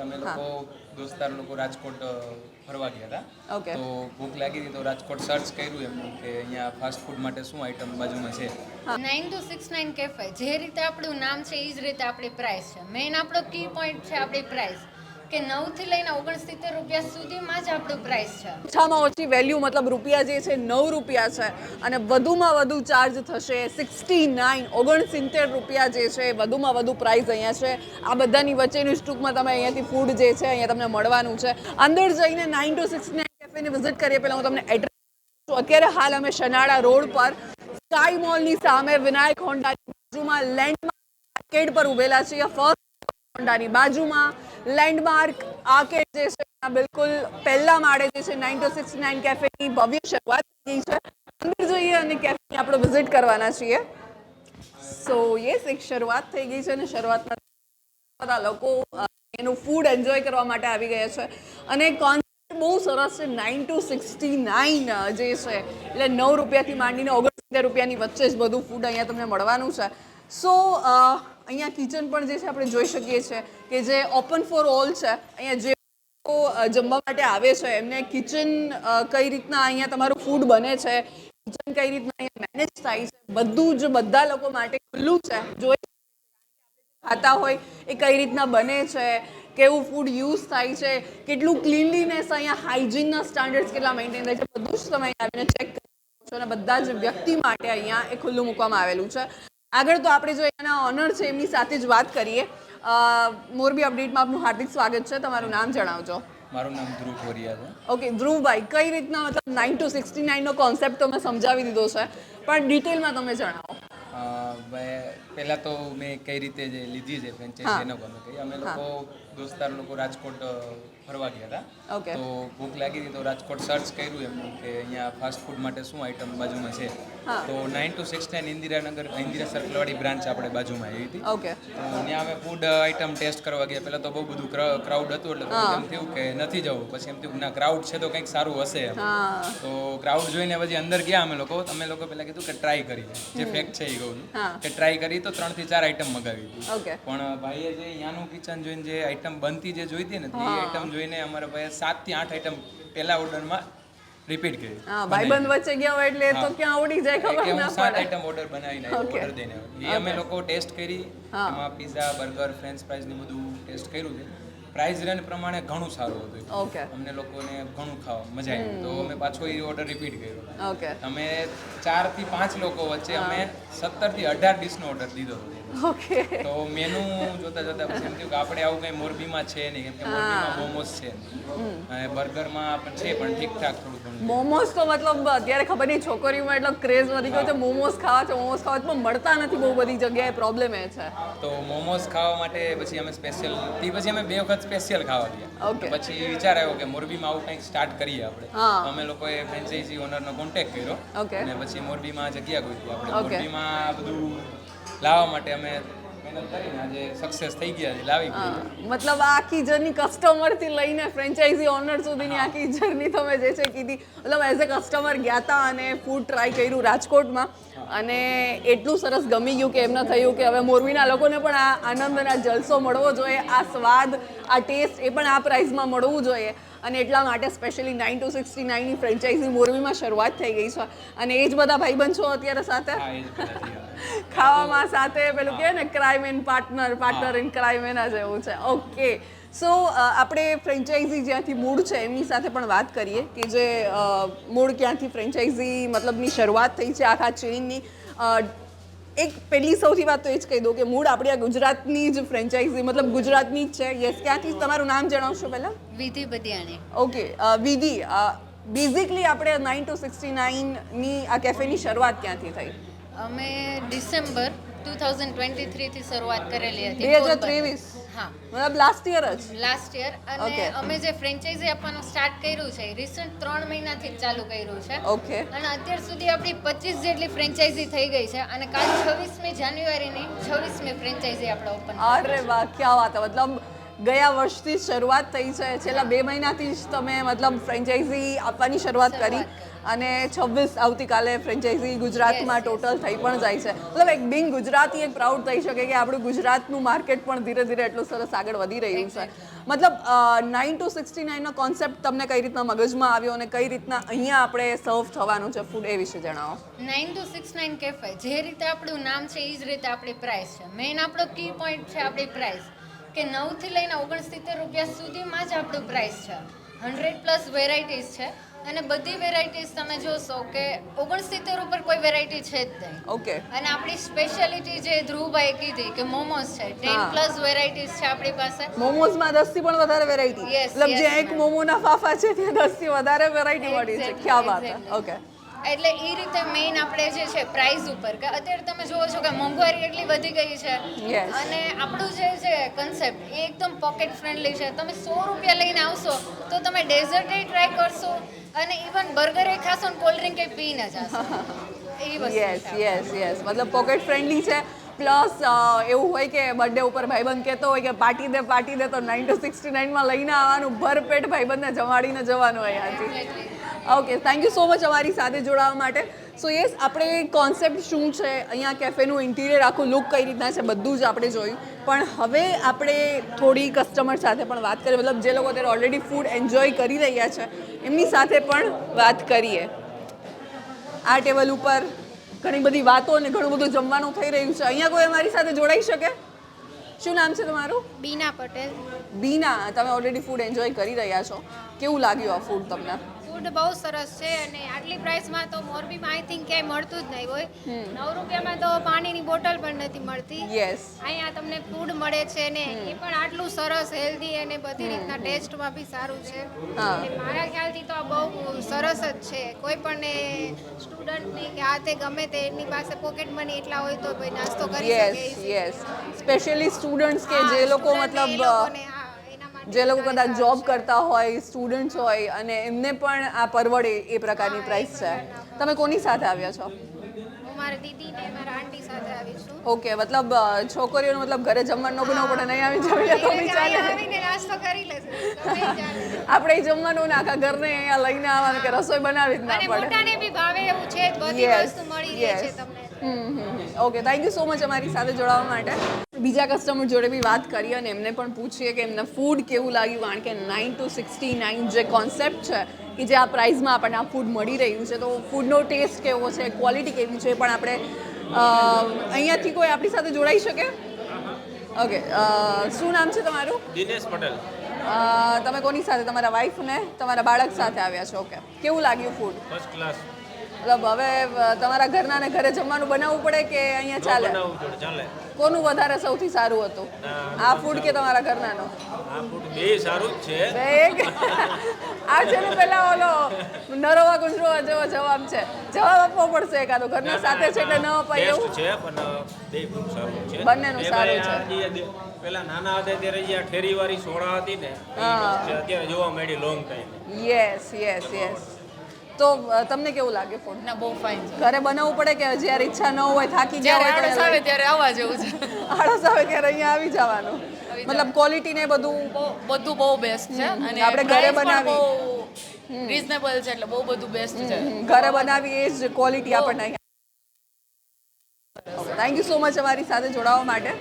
અમે લોકો દોસ્તાર લોકો રાજકોટ ફરવા ગયા ઓકે. હતા તો ભૂખ લાગી હતી તો રાજકોટ સર્ચ કર્યું એમ કે અહીંયા ફાસ્ટ ફૂડ માટે શું આઈટમ બાજુમાં છે? Nine two six nine cafe જે રીતે આપણું નામ છે એ જ રીતે આપણી પ્રાઇસ છે. મેઇન આપણો કી પોઈન્ટ છે આપણી પ્રાઇસ કે નવથી લઈને ઓગણસિત્તેર રૂપિયા સુધીમાં જ આપણું પ્રાઇસ છે. ઓછામાં ઓછી વેલ્યુ મતલબ રૂપિયા જે છે, નવ રૂપિયા છે. અને વધુમાં વધુ ચાર્જ થશે સિક્સટી નાઇન ઓગણસિત્તેર રૂપિયા જે છે, વધુમાં વધુ પ્રાઇસ અહીંયા છે. આ બધાની વચ્ચેની જ તમે અહીંયાથી ફૂડ જે છે, અહીંયા તમને મળવાનું છે. અંદર જઈને નાઇન ટુ સિક્સ નાઇન કેફેને વિઝિટ કરીએ પહેલાં હું તમને એડ્રેસ અત્યારે હાલ અમે શનાળા રોડ પર સ્કાય મોલની સામે વિનાયક હોન્ડાની બાજુમાં લેન્ડમાર્ક માર્કેટ પર ઉભેલા છીએ. ફર્સ્ટ હોન્ડાની બાજુમાં લેન્ડમાર્ક આર્કેડ જે છે બિલકુલ પહેલા માળે જે છે નાઇન ટુ સિક્સ નાઇન કેફેની ભવ્ય શરૂઆત થઈ ગઈ છે. અંદર જોઈએ અને કેફે આપણે વિઝિટ કરવાના છીએ. સો યસ એક શરૂઆત થઈ ગઈ છે અને શરૂઆતમાં બધા લોકો એનું ફૂડ એન્જોય કરવા માટે આવી ગયા છે. અને કોન્સેપ્ટ બહુ સરસ છે નાઇન ટુ સિક્સટી નાઇન જે છે, એટલે નવ રૂપિયાથી માંડીને ઓગણસિત્તેર રૂપિયાની વચ્ચે જ બધું ફૂડ અહીંયા તમને મળવાનું છે. સો અહીંયા કિચન પણ જે છે આપણે જોઈ શકીએ છીએ કે જે ઓપન ફોર ઓલ છે. અહીંયા જે લોકો જમવા માટે આવે છે, એમને કિચન કઈ રીતના અહીંયા તમારું ફૂડ બને છે, કિચન કઈ રીતના અહીંયા મેનેજ થાય છે, બધું જ બધા લોકો માટે ખુલ્લું છે. જોઈ ખાતા હોય એ કઈ રીતના બને છે, કેવું ફૂડ યુઝ થાય છે, કેટલું ક્લીનલીનેસ અહીંયા હાઇજીનના સ્ટાન્ડર્ડ્સ કેટલા મેન્ટેન થાય છે, બધું જ તમે આવીને ચેક કરી શકો છો અને બધા જ વ્યક્તિ માટે અહીંયા એ ખુલ્લું મૂકવામાં આવેલું છે. આગળ તો આપણે જો એના ઓનર છે એમની સાથે જ વાત કરીએ. મોરબી અપડેટમાં આપનું હાર્દિક સ્વાગત છે. તમારું નામ જણાવજો. મારું નામ ધ્રુવ કોરિયા છે. ઓકે ધ્રુવભાઈ કઈ રીતના મતલબ નાઇન ટુ સિક્સટી નાઇનનો કોન્સેપ્ટ તો મેં સમજાવી દીધો છે? પણ ડિટેલમાં તમે જણાવો. પહેલા તો મેં કઈ રીતે જે લીધી છે ફ્રેન્ચાઇઝી એનો ગમે કઈ અમે લોકો દોસ્તાર લોકો રાજકોટ ફરવા ગયા હતા. ઓકે તો ભૂખ લાગી હતી તો રાજકોટ સર્ચ કર્યું એમ કે અહીંયા ફાસ્ટ ફૂડ માટે શું આઈટમ બાજુમાં છે. તો nine two six nine Indiranagar Indira સર્કલવાળી branch આપણે બાજુમાં આવી હતી. ઓકે તો ત્યાં અમે ફૂડ આઇટમ ટેસ્ટ કરવા ગયા. પહેલાં તો બહુ બધું ક્રાઉડ હતું એટલે એમ થયું કે નથી જવું. પછી એમ થયું ના ક્રાઉડ છે તો કંઈક સારું હશે તો ક્રાઉડ જોઈને પછી અંદર ગયા અમે લોકો. અમે લોકો પહેલાં કીધું કે ટ્રાય કરીએ. જે ફેક્ટ છે એ કહું કે ટ્રાય કરી તો ત્રણથી ચાર આઇટમ મગાવી હતી. ઓકે પણ ભાઈએ જે અહીંયાનું કિચન જોઈને જે આઇટમ બનતી જે જોઈતી ને તે આઇટમ જોઈને અમારા ભાઈએ સાતથી આઠ આઇટમ પહેલા ઓર્ડરમાં રિપીટ કરી. ભાઈબંધ વચ્ચે ગયા હોય એટલે તો ક્યાં આવડી જાય ખબર ના સાત આઈટમ ઓર્ડર બનાવીને ઓર્ડર દઈને એ અમે લોકો ટેસ્ટ કરી. એમાં પીઝા બર્ગર ફ્રેન્ચ ફ્રાઈઝ ને બધું ટેસ્ટ કર્યું છે. પ્રાઇસ રેન્જ પ્રમાણે ઘણું સારું હતું ઓકે અમને લોકોને ઘણું ખાવા મજા આવી. તો અમે પાછો એ ઓર્ડર રિપીટ કર્યો. ઓકે અમે ચારથી પાંચ લોકો વચ્ચે અમે સત્તરથી અઢાર ડીશનો ઓર્ડર દીધો હતો. ઓકે. તો મેનુ જોતા જોતા પછી એમ થયું કે આપણે આવું કંઈ મોરબીમાં છે નહીં કેમ કે મોરબીમાં મોમોસ છે. અને બર્ગરમાં પણ છે પણ ઠીકઠાક થોડું ઘણું મોમોસ તો મતલબ અત્યારે ખબર નહીં છોકરીઓમાં એટલો ક્રેઝ વધી ગયો છે મોમોસ ખાવા છે મોમોસ ખાવા પણ મળતા નથી બહુ બધી જગ્યાએ પ્રોબ્લેમ એ છે. તો મોમોસ ખાવા માટે પછી અમે સ્પેશિયલ તે પછી અમે બે વખત સ્પેશિયલ ખાવા ગયા. ઓકે. પછી વિચાર આવ્યો કે મોરબીમાં આવું કંઈક સ્ટાર્ટ કરીએ આપણે. અમે લોકોએ ફ્રેન્ચાઇઝી ઓનરનો કોન્ટેક્ટ કર્યો. ઓકે. અને પછી મોરબીમાં જગ્યા ગોતી આપણે મોરબીમાં બધું લાવવા માટે અમે મતલબ આખી જર્ની કસ્ટમરથી લઈને ફ્રેન્ચાઇઝી ઓનર સુધીની આખી જર્ની તમે જે છે કીધી. મતલબ એઝ અ કસ્ટમર ગયા હતા અને ફૂડ ટ્રાય કર્યું રાજકોટમાં અને એટલું સરસ ગમી ગયું કે એમને થયું કે હવે મોરબીના લોકોને પણ આ આનંદ અને આ જલસો મળવો જોઈએ આ સ્વાદ આ ટેસ્ટ એ પણ આ પ્રાઇસમાં મળવું જોઈએ. અને એટલા માટે સ્પેશિયલી નાઇન ટુ સિક્સટી નાઇનની ફ્રેન્ચાઇઝી મોરબીમાં શરૂઆત થઈ ગઈ છે. અને એ જ બધા ભાઈબંધ છો અત્યારે સાથે. ખાવામાં સાથે પેલું કહે ને crime and partner partner in crime એના જેવું છે. ઓકે સો આપણે ફ્રેન્ચાઇઝી જ્યાંથી મૂળ છે એમની સાથે પણ વાત કરીએ કે જે મૂળ ક્યાંથી ફ્રેન્ચાઇઝી મતલબની શરૂઆત થઈ છે આખા ચેઇનની એક પહેલી સૌથી વાત તો એ જ કહી દઉં કે મૂળ આપણી આ ગુજરાતની જ ફ્રેન્ચાઇઝી મતલબ ગુજરાતની જ છે. યસ ક્યાંથી તમારું નામ જણાવશો પહેલાં? વિધિ બધિયાણી ઓકે વિધિ બેઝિકલી આપણે નાઇન ટુ સિક્સટી નાઇનની આ કેફેની શરૂઆત ક્યાંથી થઈ? અમે ડિસેમ્બર ટુ થાઉઝન્ડ ટ્વેન્ટી થ્રીથી શરૂઆત કરેલી હતી. બે હજાર ત્રેવીસ. હા. મતલબ લાસ્ટ યર જ. લાસ્ટ યર અને અમે જે ફ્રેન્ચાઇઝી આપવાનું સ્ટાર્ટ કર્યું છે રિસન્ટ ત્રણ મહિનાથી જ ચાલુ કર્યું છે. ઓકે અને અત્યાર સુધી આપણી પચીસ જેટલી ફ્રેન્ચાઇઝી થઈ ગઈ છે અને કાલ છવ્વીસમી જાન્યુઆરીની છવ્વીસમી ફ્રેન્ચાઇઝી આપણે ઓપન અરે વાહ ક્યાં વાત મતલબ ગયા વર્ષથી શરૂઆત થઈ છે. છેલ્લા બે મહિનાથી જ તમે મતલબ ફ્રેન્ચાઇઝી આપવાની શરૂઆત કરી અને છવ્વીસ આવતીકાલે ફ્રેન્ચાઇઝી ગુજરાતમાં ટોટલ થઈ પણ જાય છે. મતલબ એક બિંગ ગુજરાતી એક પ્રાઉડ થઈ શકે કે આપણું ગુજરાતનું માર્કેટ પણ ધીરે ધીરે એટલું સરસ આગળ વધી રહ્યું છે. મતલબ નાઇન ટુ સિક્સટી નાઇનનો કોન્સેપ્ટ તમને કઈ રીતના મગજમાં આવ્યો અને કઈ રીતના અહીંયા આપણે સર્વ થવાનું છે ફૂડ એ વિશે જણાવો. Nine two six nine cafe જે રીતે આપણું નામ છે એ જ રીતે આપણી પ્રાઇસ છે. મેઇન આપણો કી પોઈન્ટ છે આપણી પ્રાઇસ કે નવથી લઈને ઓગણસિત્તેર રૂપિયા સુધીમાં જ આપણું પ્રાઇસ છે. હંડ્રેડ પ્લસ વેરાયટીઝ છે. અને બધી વેરાયટીઝ તમે જોશો કે ઓગણસિત્તેર ઉપર કોઈ વેરાયટી છે જ નહીં. ઓકે અને આપણી સ્પેશિયાલિટી જે ધ્રુવભાઈ કીધી કે મોમોસ છે ટેન પ્લસ વેરાયટીઝ છે આપણી પાસે. મોમોઝમાં દસથી પણ વધારે વેરાયટી મતલબ જ્યાં એક. મોમોના ફાફા છે ત્યાં દસથી વધારે વેરાયટી મળી છે. ક્યાં વાત. ઓકે એટલે એ રીતે મેઇન આપણે જે છે પ્રાઇસ ઉપર કે અત્યારે તમે જોવો છો કે મોંઘવારી એટલી વધી ગઈ છે. અને આપણું જે છે કન્સેપ્ટ એ એકદમ પોકેટ ફ્રેન્ડલી છે. તમે સો રૂપિયા લઈને આવશો તો તમે ડેઝર્ટ ટ્રાય કરશો અને ઇવન બર્ગર એ ખાશો ને કોલ્ડ ડ્રિંક એ પીને જશો. યસ યસ યસ મતલબ પોકેટ ફ્રેન્ડલી છે. પ્લસ એવું હોય કે બર્થડે ઉપર ભાઈબંધ કહેતો હોય કે પાર્ટી દે પાર્ટી દે તો નાઇન ટુ સિક્સટી નાઇનમાં લઈને આવવાનું ભરપેટ ભાઈબંધને જમાડીને જવાનું અહીંયાથી. Okay thank you so much અમારી સાથે જોડાવા માટે. સો યસ આપણે કોન્સેપ્ટ શું છે? અહીંયા કેફેનું ઇન્ટિરિયર આખું લુક કઈ રીતના છે બધું જ આપણે જોયું. પણ હવે આપણે થોડી કસ્ટમર સાથે પણ વાત કરીએ. મતલબ જે લોકો અત્યારે ઓલરેડી ફૂડ એન્જોય કરી રહ્યા છે એમની સાથે પણ વાત કરીએ. આ ટેબલ ઉપર ઘણી બધી વાતો અને ઘણું બધું જમવાનું થઈ રહ્યું છે. અહીંયા કોઈ અમારી સાથે જોડાઈ શકે? શું નામ છે તમારું? બીના પટેલ. બીના. તમે ઓલરેડી ફૂડ એન્જોય કરી રહ્યા છો. કેવું લાગ્યું આ ફૂડ તમને? ફૂડ બહુ સરસ છે અને આટલી પ્રાઇસમાં તો મોરબીમાં આઈ થિંક ક્યાંય મળતું જ નહીં હોય. નવ રૂપિયામાં તો પાણીની બોટલ પણ નથી મળતી. યસ અહીંયા તમને ફૂડ મળે છે ને એ પણ આટલું સરસ હેલ્ધી અને બધી રીતના ટેસ્ટમાં બી સારું છે. મારા ખ્યાલથી તો આ બહુ સરસ જ છે. કોઈ પણ સ્ટુડન્ટની કે આ તે ગમે તે એની પાસે પોકેટ મની એટલા હોય તો ભાઈ નાસ્તો કરી શકે. યસ યસ સ્પેશિયલી સ્ટુડન્ટ્સ કે જે લોકો મતલબ જે લોકો કદાચ જોબ કરતા હોય સ્ટુડન્ટ્સ હોય અને એમને પણ આ પરવડે એ પ્રકારની પ્રાઇસ છે. તમે કોની સાથે આવ્યા છો? ઓકે મતલબ છોકરીઓનો મતલબ ઘરે જમવાનું બનાવવું પડે નહીં આવી જમીએ તો બી ચાલે. આપણે જમવાનું ને આખા ઘરને અહીંયા લઈને આવવાનું કે રસોઈ બનાવી જ ના પડે. મોટાને બી ભાવે એવું છે બધી વસ્તુ મળી રહે છે okay thank you so much અમારી સાથે જોડાવા માટે. બીજા કસ્ટમર જોડે બી વાત કરી અને એમને પણ પૂછીએ કે એમને ફૂડ કેવું લાગ્યું કારણ કે નાઇન ટુ સિક્સટી નાઇન જે કોન્સેપ્ટ છે કે જે આ પ્રાઇઝમાં આપણને આ ફૂડ મળી રહ્યું છે તો ફૂડનો ટેસ્ટ કેવો છે ક્વોલિટી કેવી છે પણ આપણે અહીંયાથી કોઈ આપણી સાથે જોડાઈ શકે? ઓકે શું નામ છે તમારું? દિનેશ પટેલ. તમે કોની સાથે? તમારા વાઈફ ને? તમારા બાળક સાથે આવ્યા છો. ઓકે કેવું લાગ્યું ફૂડ ફર્સ્ટ ક્લાસ મતલબ હવે તમારા ઘરના ને ઘરે જમવાનું બનાવવું પડે કે અહીંયા ચાલે? ચાલે. કોનું વધારે સૌથી સારું હતું? આ ફૂડ કે તમારા ઘરનાનો? આ ફૂડ બે સારું જ છે. આ છે ને પેલા ઓલો નરોવા ગુંજરો જેવો જવાબ છે. જવાબ આપવો પડશે એકાદો. ઘરના સાથે છે એટલે ન અપાય એવું? છે પણ બે ફૂડ સારું છે. બંનેનું સારું છે. પેલા નાના હતા ત્યારે જે ઠેરીવાળી સોડા હતી ને. અત્યારે જોવા મળી long time yes yes yes તો તમને કેવું લાગે ફૂડ ના બહુ ફાઇન છે. ઘરે બનાવવું પડે કે જ્યારે ઈચ્છા ન હોય થાકી ગયા હોય આળસ આવે ત્યારે આવવા જેવું છે. આળસ આવે ત્યારે અહીંયા આવી જવાનું. મતલબ ક્વોલિટી ને બધું? બધું બહુ બેસ્ટ છે. અને આપણે ઘરે બનાવી. રીઝનેબલ રિઝનેબલ છે એટલે બહુ બધું બેસ્ટ છે. ઘરે બનાવી એ જ ક્વોલિટી આપણને થેન્ક યુ સો મચ અમારી સાથે જોડાવા માટે.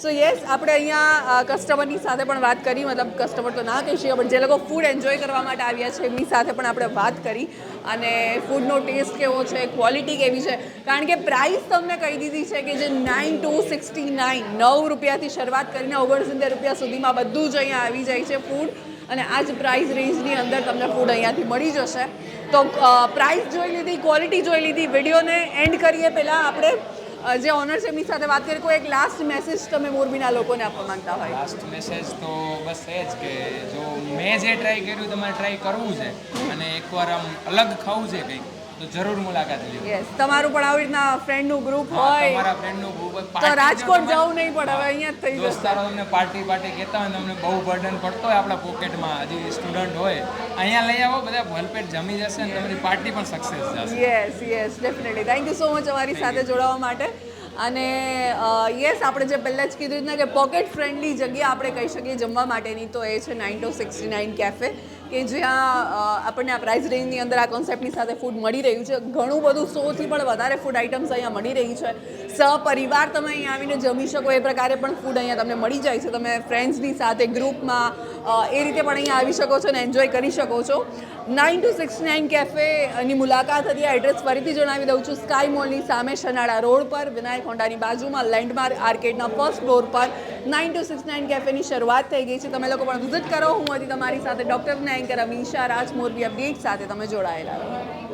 સો યસ આપણે અહીંયા કસ્ટમરની સાથે પણ વાત કરી. મતલબ કસ્ટમર તો ના કહી શકીએ પણ જે લોકો ફૂડ એન્જોય કરવા માટે આવ્યા છે, એમની સાથે પણ આપણે વાત કરી. અને ફૂડનો ટેસ્ટ કેવો છે ક્વોલિટી કેવી છે. કારણ કે પ્રાઇસ તમને કહી દીધી છે કે જે નાઇન ટુ સિક્સટી નાઇન નવ રૂપિયાથી શરૂઆત કરીને ઓગણસિત્તેર રૂપિયા સુધીમાં બધું જ અહીંયા આવી જાય છે ફૂડ અને આ જ પ્રાઇસ રેન્જની અંદર તમને ફૂડ અહીંયાથી મળી જશે. તો પ્રાઇસ જોઈ લીધી ક્વોલિટી જોઈ લીધી. વિડીયોને એન્ડ કરીએ પહેલાં આપણે. જે ઓનર છે, એમની સાથે વાત કરીએ, કોઈ એક લાસ્ટ મેસેજ તમે મોરબીના લોકોને આપવા માંગતા હોય? લાસ્ટ મેસેજ તો બસ એ જ કે જો મેં જે ટ્રાય કર્યું, તમારે ટ્રાય કરવું છે. અને એકવાર આમ અલગ ખાવું છે કંઈક. તો જરૂર મુલાકાત લેજો યસ તમારું પણ આવી રીતના ફ્રેન્ડનું ગ્રુપ હોય. તમારા ફ્રેન્ડનું ગ્રુપ તો રાજકોટ જવું નહીં પડે હવે અહીંયા જ થઈ જશે. દોસ્તારો તમને પાર્ટી પાર્ટી કહેતા હોય તમને બહુ બર્ડન પડતો હોય આપણા પોકેટમાં હજી સ્ટુડન્ટ હોય. અહીંયા લઈ આવો બધા ભલપેટ જમી જશે અને તમારી પાર્ટી પણ સક્સેસ જશે. Yes yes definitely thank you so much અમારી સાથે જોડાવા માટે. અને યસ આપણે જે પહેલાં જ કીધું ને કે પોકેટ ફ્રેન્ડલી જગ્યા આપણે કહી શકીએ જમવા માટેની તો એ છે nine two sixty nine cafe કે જ્યાં આપણને આ પ્રાઇસ રેન્જની અંદર આ કોન્સેપ્ટની સાથે ફૂડ મળી રહ્યું છે. ઘણું બધું સોથી પણ વધારે ફૂડ આઇટમ્સ અહીંયા મળી રહી છે. સહપરિવાર તમે અહીંયા આવીને જમી શકો, એ પ્રકારે પણ ફૂડ અહીંયા તમને મળી જાય છે. તમે ફ્રેન્ડ્સની સાથે ગ્રુપમાં એ રીતે પણ અહીંયા આવી શકો છો અને એન્જોય કરી શકો છો. નાઇન ટુ સિક્સ નાઇન કેફેની મુલાકાત હતી. એડ્રેસ ફરીથી જણાવી દઉં છું. સ્કાય મોલની સામે શનાળા રોડ પર, વિનાયક હોન્ડાની બાજુમાં લેન્ડમાર્ક આર્કેડના ફર્સ્ટ ફ્લોર પર નાઇન ટુ સિક્સ નાઇન કેફેની શરૂઆત થઈ ગઈ છે. તમે લોકો પણ વિઝિટ કરો. હું હતી તમારી સાથે doctor anchor Amisha Raj Morbi update સાથે તમે જોડાયેલા રહો.